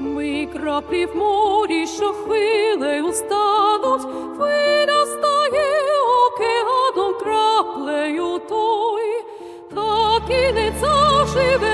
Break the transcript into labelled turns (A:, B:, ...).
A: Ми краплі в морі, що хвилею стануть, хвиля стає океаном краплею той, так і не заживе.